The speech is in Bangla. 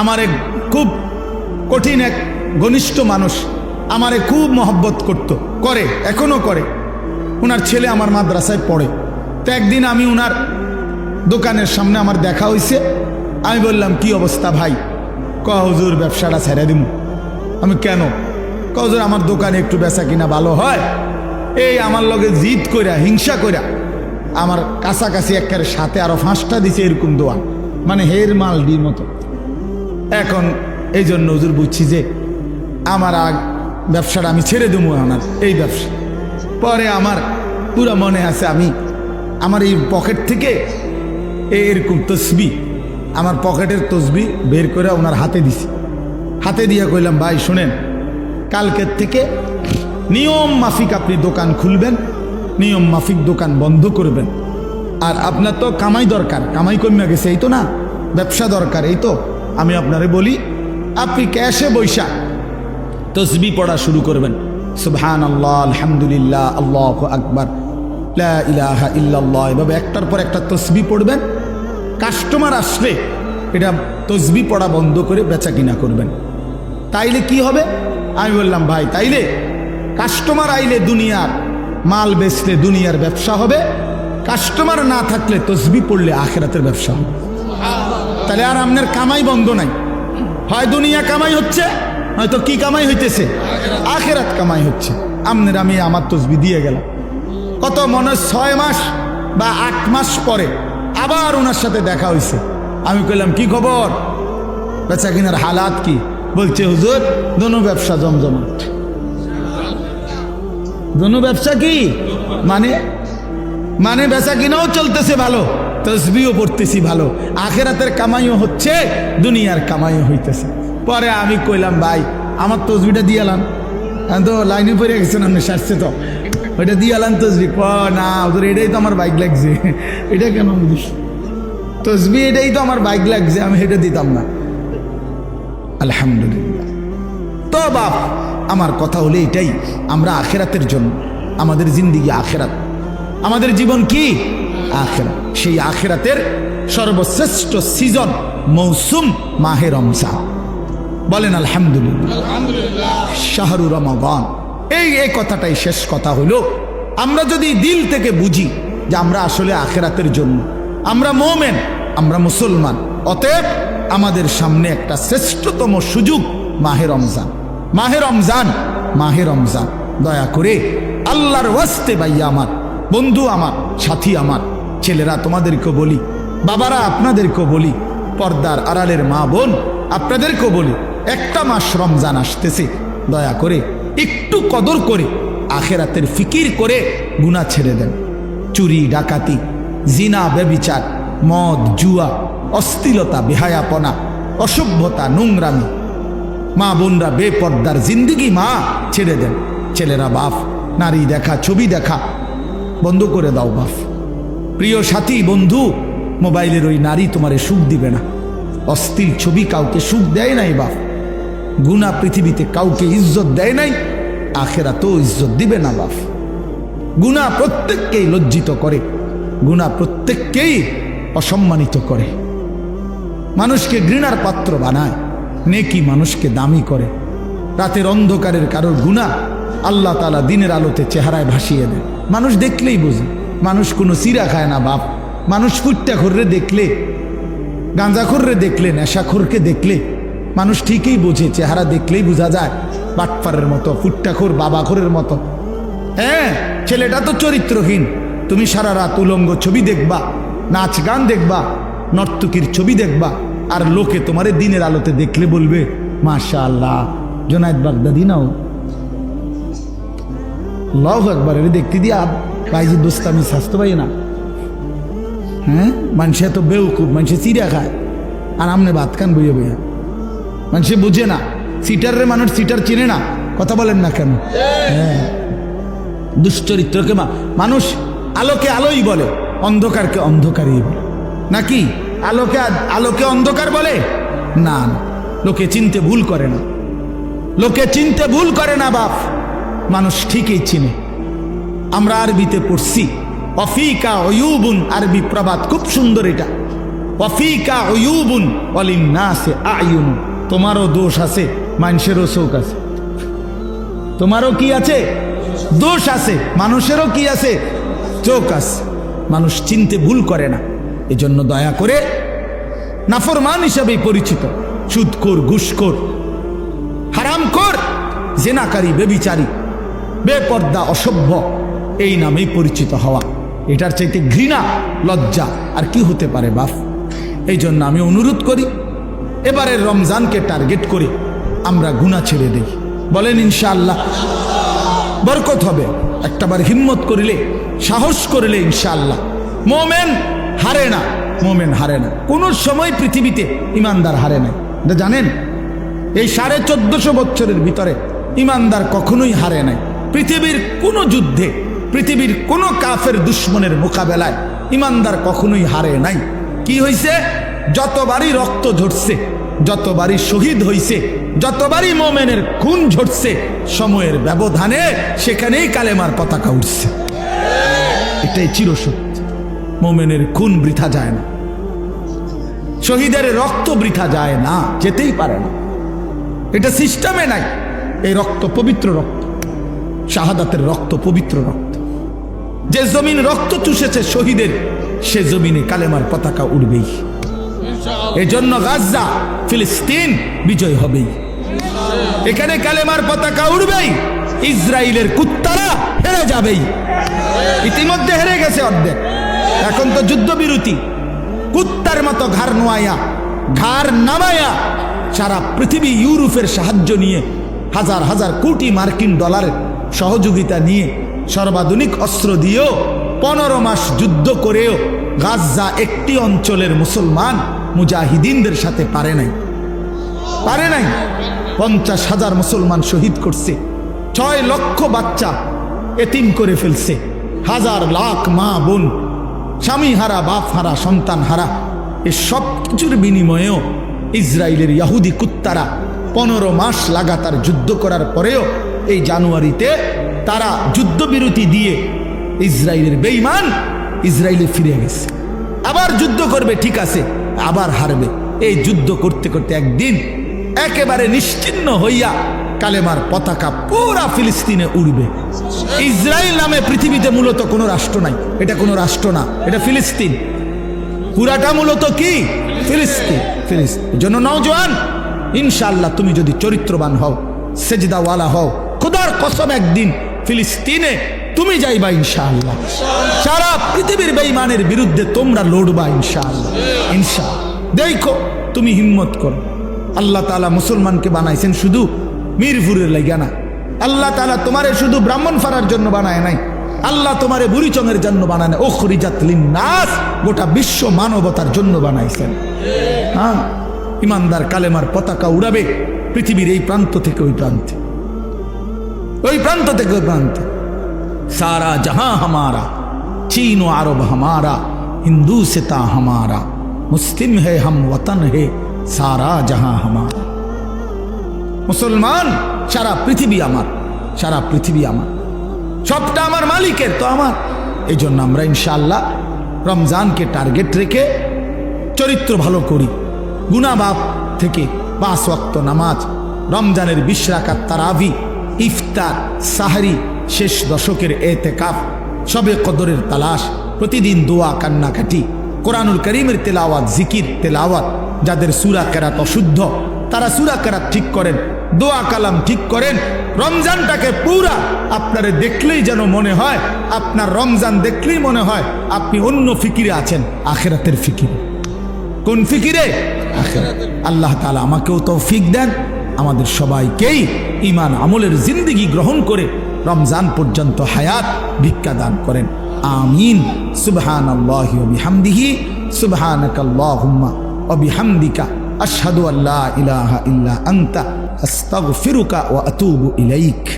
আমার এক খুব কঠিন এক ঘনিষ্ঠ মানুষ আমারে খুব মহব্বত করত, করে, এখনও করে। ওনার ছেলে আমার মাদ্রাসায় পড়ে। তো একদিন আমি ওনার দোকানের সামনে আমার দেখা হয়েছে আমি বললাম, কি অবস্থা ভাই? ক হুজুর, ব্যবসাটা ছেড়ে দিব আমি, কেন? ক হুজুর, আমার দোকানে একটু বেচা কিনা ভালো হয়? এই আমার লগে জিদ কইরা, হিংসা কইরা আমার কাছাকাছি একের সাথে আরও ফাঁসটা দিছে এরকম দোয়া মানে হের মাল ডি মতো। এখন এই জন্য হুজুর বুঝছি যে আমার আগ ব্যবসাটা আমি ছেড়ে দেবো আমার এই ব্যবসা। পরে আমার পুরো মনে আছে আমি, আমার এই পকেট থেকে এরকম তসবি, আমার পকেটের তসবি বের করে ওনার হাতে দিছি। হাতে দিয়ে কইলাম, ভাই, শুনেন, কালকের থেকে নিয়ম মাফিক আপনি দোকান খুলবেন, নিয়ম মাফিক দোকান বন্ধ করবেন। আর আপনার তো কামাই দরকার, কামাই কমে গেছে, এই তো না, ব্যবসা দরকার, এই তো। আমি আপনারে বলি, আপনি ক্যাশে বৈশা তসবি পড়া শুরু করবেন। সুবহান আল্লাহ আলহামদুলিল্লাহ, আল্লাহ আকবার। ইলাহা এভাবে একটার পর একটা তসবি পড়বেন। কাস্টমার আসলে এটা তসবি পড়া বন্ধ করে বেচা কিনা করবেন। তাইলে কি হবে? আমি বললাম, ভাই, তাইলে কাস্টমার আইলে দুনিয়ার মাল বেচলে দুনিয়ার ব্যবসা হবে। কাস্টমার না থাকলে তসবি পড়লে আখেরাতের ব্যবসা হবে। তাহলে আর আপনার কামাই বন্ধ নাই। হয় দুনিয়া কামাই হচ্ছে হয়তো কি কামাই হইতেছে? আখেরাত কামাই হচ্ছে। আমনের আমি আমার তসবি দিয়ে গেলাম। কত মনে ছয় মাস বা আট মাস পরে আবার ওনার সাথে দেখা হয়েছে আমি কইলাম, কি খবর? বেচা কিনার হালাত কি? বলছে, হুজুর দোনো ব্যবসা জমজমাট। দোনো ব্যবসা কি? মানে? মানে বেচা কিনাও চলতেছে ভালো। তসবিও পড়তেছি ভালো। আখেরাতের কামাইও হচ্ছে, দুনিয়ার কামাইও হইতেছে। পরে আমি কইলাম, ভাই, আমার তসবিটা দিয়ে এলাম আমি তো লাইনে পড়ে গেছেন আপনি, সারছে তো। ওইটা দিয়ে এলাম তসবি। ক, না ওদের এটাই তো আমার বাইক লাগছে। এটা কেন তসবি এটাই তো আমার বাইক লাগছে, আমি এটা দিতাম না। আলহামদুলিল্লাহ। তো বাপ, আমার কথা হলো এটাই। আমরা আখেরাতের জন্য, আমাদের জিন্দিগি আখেরাত। আমাদের জীবন কি? আখেরাত সেই আখেরাতের সর্বশ্রেষ্ঠ সিজন মৌসুম মাহে রমজান। বলেন আলহামদুলিল্লাহ। শাহরু রমাবান এই এই কথাটাই শেষ কথা হলো আমরা যদি দিল থেকে বুঝি যে আমরা আসলে আখেরাতের জন্য আমরা মোমেন আমরা মুসলমান অতএব আমাদের সামনে একটা শ্রেষ্ঠতম সুযোগ মাহে রমজান। মাহে রমজান মাহে রমজান। দয়া করে আল্লাহর ওয়াস্তে ভাইয়া আমার বন্ধু আমার সাথী আমার ছেলেরা তোমাদেরকে বলি, বাবারা আপনাদেরকেও বলি, পর্দার আড়ালের মা বোন আপনাদেরকেও বলি, একটা মাস রমজান আসতেছে, দয়া করে একটু কদর করে আখেরাতের ফিকির করে গুণা ছেড়ে দেন। চুরি, ডাকাতি, জিনা, ব্যবিচার, মদ, জুয়া অস্থিলতা বেহায়াপনা, অসভ্যতা, নোংরামি, মা বোনরা বেপর্দার জিন্দিগি মা ছেড়ে দেন। ছেলেরা বাপ, নারী দেখা, ছবি দেখা, বন্ধ করে দাও বাপ। প্রিয় সাথী, বন্ধু, মোবাইলের ওই নারী তোমারে সুখ দিবে না। অস্থির ছবি কাউকে সুখ দেয় নাই, বাপ। গুণা পৃথিবীতে কাউকে ইজ্জত দেয় নাই আখেরা তো ইজ্জত দিবে না, বাপ। গুণা প্রত্যেককেই লজ্জিত করে গুণা প্রত্যেককেই অসম্মানিত করে। মানুষকে ঘৃণার পাত্র বানায়, নেকি মানুষকে দামি করে। রাতের অন্ধকারের কারোর গুণা আল্লাহ তালা দিনের আলোতে চেহারায় ভাসিয়ে দেয়। মানুষ দেখলেই বোঝে মানুষ কোনো চিরা খায় না, বাপ। মানুষ ফুটটা খররে দেখলে গাঁজাখোররে দেখলে নেশাখোরকে দেখলে, মানুষ ঠিকই বোঝে, চেহারা দেখলেই বোঝা যায়, বাটপারের মতো ফুট্টাখোর বাবাখোরের মতো। হ্যাঁ ছেলেটা তো চরিত্রহীন। তুমি সারা রাত উলঙ্গ ছবি দেখবা, নাচ গান দেখবা, নর্তকীর ছবি দেখবা, আর লোকে তোমারে দিনের আলোতে দেখলে বলবে মাশা আল্লাহ জোনায়দ বাগদাদি নাও। লভ একবার দেখতে দিয়া। বাইজুর দোস্ত আমি স্বাস্থ্য পাই না। হ্যাঁ মানুষে তো বেউকুব, মানুষে চিড়া খায়। আর আমনে ভাত খান বইয়ে বইয়া। মানুষে বুঝে না সিটারে মানুষ সিটার চিনে না। কথা বলেন না কেন? হ্যাঁ দুশ্চরিত্রকে মানুষ আলোকে আলোই বলে, অন্ধকারকে অন্ধকারই বলে। নাকি? আলোকে আলোকে অন্ধকার বলে? না। লোকে চিনতে ভুল করে না। লোকে চিনতে ভুল করে না বাপ। মানুষ ঠিকই চিনে। আমরা আরবিতে পড়ছি। অফিকা অয়ুবুন আরবি প্রবাদ খুব সুন্দর এটা। ওয়াফিকা না আছে আয়ুন তোমারও দোষ আছে, মানুষেরও চোখ আছে। তোমারও কি আছে? দোষ আছে, মানুষেরও কি আছে? চোখ আছে। মানুষ চিনতে ভুল করে না। এজন্য দয়া করে নাফরমান হিসাবে পরিচিত। সুদকোর ঘুষখোর, হারামখোর, জেনাকারী, বেবিচারী, বেপর্দা, অসভ্য এই নামেই পরিচিত হওয়া। এটার চাইতে ঘৃণা, লজ্জা আর কি হতে পারে, বাপ? এই জন্য আমি অনুরোধ করি, এবারের রমজানকে টার্গেট করে আমরা গুণা ছেড়ে দেই। বলেন, ইনশাআল্লাহ। বরকত হবে। একটাবার হিম্মত করিলে, সাহস করিলে, ইনশাআল্লাহ। মোমেন হারে না, মোমেন হারে না। কোন সময় পৃথিবীতে ইমানদার হারে না। এটা জানেন? এই সাড়ে চোদ্দশো বছরের ভিতরে ইমানদার কখনোই হারে নাই। পৃথিবীর কোনো যুদ্ধে পৃথিবীর কোনো কাফের দুশ্মনের মোকাবেলায় ইমানদার কখনোই হারে নাই। কি হয়েছে যতবারই রক্ত ঝরছে, যতবারই শহীদ হইছে, যতবারই মোমেনের খুন ঝরছে, সময়ের ব্যবধানে সেখানেই কালেমার পতাকা উঠছে। এটাই চিরসত্য। মোমেনের খুন বৃথা যায় না। শহীদের রক্ত বৃথা যায় না, যেতেই পারে না। এটা সিস্টেমে নাই। এই রক্ত পবিত্র রক্ত, শাহাদাতের রক্ত পবিত্র রক্ত। যে জমিন রক্ত চুষেছে শহীদের, সে জমিনে কালেমার পতাকা উড়বেই। এজন্য গাজা, ফিলিস্তিন বিজয় হবেই। এখানে কালেমার পতাকা উড়বেই ইসরায়েলের কুত্তারা হেরে যাবেই। ইতিমধ্যে হেরে গেছে অর্ধেক। এখন তো যুদ্ধবিরতি। কুত্তার মতো ঘাড় নোয়াইয়া ঘাড় নামায়া সারা পৃথিবী ইউরোপের সাহায্য নিয়ে হাজার হাজার কোটি মার্কিন ডলারের সহযোগিতা নিয়ে সর্বাধুনিক অস্ত্র দিয়েও পনেরো মাস যুদ্ধ করেও গাজা একটি অঞ্চলের মুসলমান মুজাহিদিনদের সাথে পারে নাই। পারে নাই। পঞ্চাশ হাজার মুসলমান শহীদ করছে। ছয় লক্ষ বাচ্চা এতিম করে ফেলছে। হাজার লাখ মা বোন, স্বামী হারা, বাপ হারা, সন্তান হারা, এ সব কিছুর বিনিময়েও ইসরায়েলের ইয়াহুদি কুত্তারা পনেরো মাস লাগাতার যুদ্ধ করার পরেও এই জানুয়ারিতে তারা যুদ্ধবিরতি দিয়ে ইসরায়েলের বেইমান ইসরায়েলে ফিরে গেছে। আবার যুদ্ধ করবে, ঠিক আছে, আবার হারবে। এই যুদ্ধ করতে করতে একদিন একেবারে নিশ্চিন্ন হইয়া কালেমার পতাকা পুরা ফিলিস্তিনে উড়বে। ইসরায়েল নামে পৃথিবীতে মূলত কোনো রাষ্ট্র নাই। এটা কোনো রাষ্ট্র না, এটা ফিলিস্তিন। পুরাটা মূলত কি? ফিলিস্তিন। ফিলিস্তিন। জন্য নওজোয়ান ইনশাল্লাহ তুমি যদি চরিত্রবান হও, সেজদাওয়ালা হও, খোদার কসম একদিন ফিলিস্তিনে তুমি যাইবা ইনশাআল্লাহ। সারা পৃথিবীর বেঈমানের বিরুদ্ধে তোমরা লড়বা ইনশাআল্লাহ। ইনশাআল্লাহ। দেখো, তুমি হিম্মত করো। আল্লাহ তাআলা মুসলমানকে বানাইছেন শুধু মিরপুরের লাইগা না। আল্লাহ তাআলা তোমারে শুধু ব্রাহ্মণ ফারার জন্য বানায় নাই। আল্লাহ তোমারে বুড়িচঙের জন্য বানায় না ওখরিজাত নাস গোটা বিশ্ব মানবতার জন্য বানাইছেন। হ্যাঁ ইমানদার কালেমার পতাকা উড়াবে পৃথিবীর এই প্রান্ত থেকে ওই প্রান্তে। ওই প্রান্ত থেকে ওই প্রান্ত। সারা জাহা হামারা, চীন ও আরব হামারা, হিন্দু সেতা হামারা, মুসলিম হে, হাম ওতন হে, সারা জাহা হামারা। মুসলমান, সারা পৃথিবী আমার, সারা পৃথিবী আমার। সবটা আমার মালিকের, তো আমার। এই জন্য আমরা ইনশাল্লাহ রমজানকে টার্গেট রেখে চরিত্র ভালো করি। গুণাবাপ থেকে পাঁচ ওয়াক্ত নামাজ, রমজানের বিশ তারাভি ইফতার, সাহারি, শেষ দশকের এতেকাফ, সবে কদরের তালাশ, প্রতিদিন দোয়া, কান্নাকাটি, কোরআনুল করিমের তেলাওয়াত, জিকির, তেলাওয়াত, যাদের সুরা কেরাত অশুদ্ধ, তারা সুরা কেরাত ঠিক করেন, দোয়া কালাম ঠিক করেন, রমজানটাকে পুরা আপনারে দেখলেই যেন মনে হয়, আপনার রমজান দেখলেই মনে হয় আপনি অন্য ফিকিরে আছেন, আখেরাতের ফিকিরে কোন ফিকিরে। আল্লাহ তালা আমাকেও তৌফিক দেন আমাদের সবাইকেই ইমান আমলের জিন্দিগি গ্রহণ করে রমজান পর্যন্ত হায়াত ভিক্ষা দান করেন। আমিন। সুবহান আল্লাহি বিহামদিহি। সুবহানাকা আল্লাহুম্মা ওয়া বিহামদিকা। আশহাদু আল্লা ইলাহা ইল্লা আনতা। আস্তাগফিরুকা ওয়া আতুবু ইলাইক।